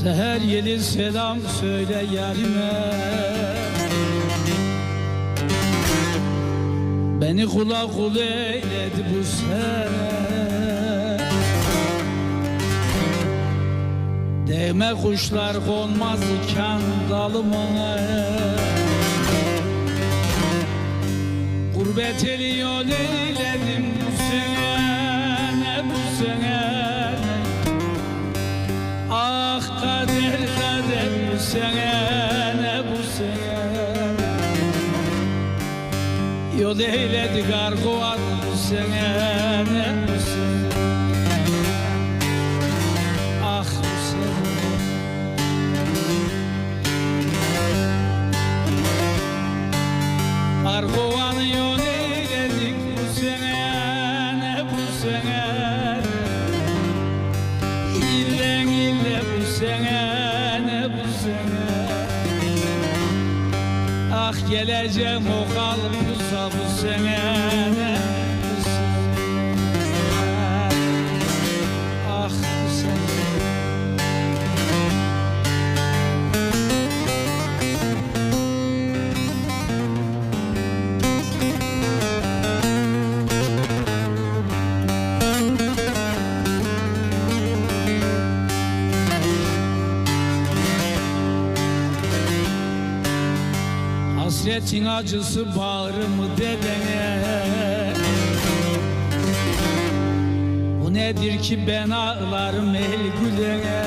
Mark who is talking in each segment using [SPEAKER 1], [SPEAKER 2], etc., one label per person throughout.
[SPEAKER 1] Gelir selam söyle yarime Beni kula kul eyledi bu sene. Değme kuşlar konmaz iken dalıma Gurbet eli yol eyledim bu sene bu sene sene bu sene? Yol eyledi garguat bu sene bu sene? Ah bu sene. Bu sene bu sene? İlle ille bu sene bu sene. Ah geleceğim o kalbıza bu sene Hasretin acısı bağrımı delene Bu nedir ki ben ağlarım el gülene?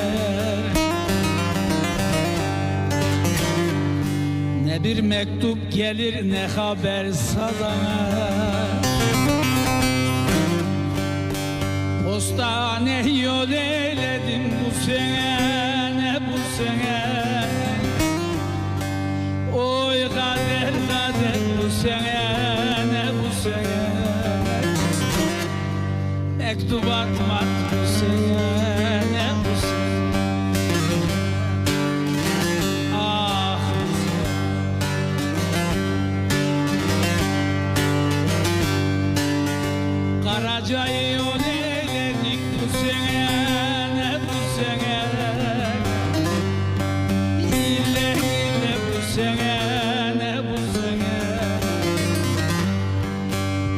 [SPEAKER 1] Ne bir mektup gelir ne haber sadana? Postane yol eyledim bu sene bu sene Bu sene bu sene. Ah. Sene Karaca'yı yol eyledik bu sene bu sene? İlle ille bu sene bu sene?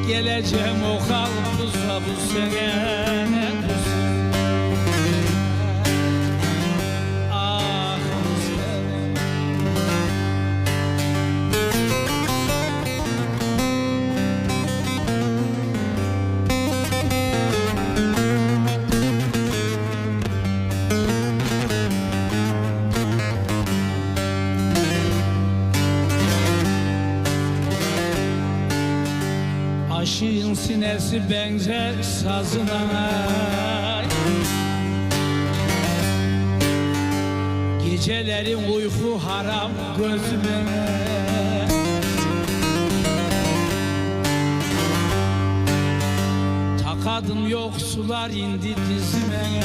[SPEAKER 1] Geleceğim o kalbıza bu Aşığın sinesi benzer sazına. Gecelerin uyku haram gözüme. Takadım yok sular indi dizime.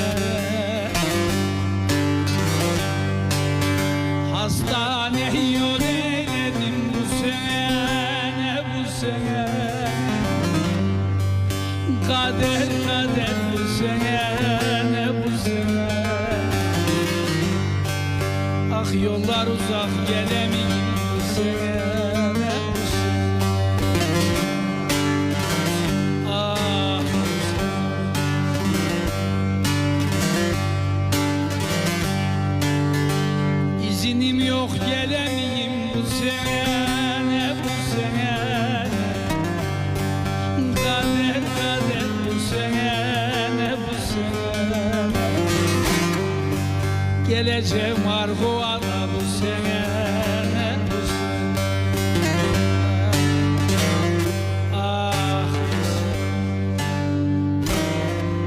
[SPEAKER 1] Hastane yol Yollar uzak sene Ah İzinim yok gelemeyim bu sene bu sene. Kader kader bu sene bu sene. Geleceğim argo singing.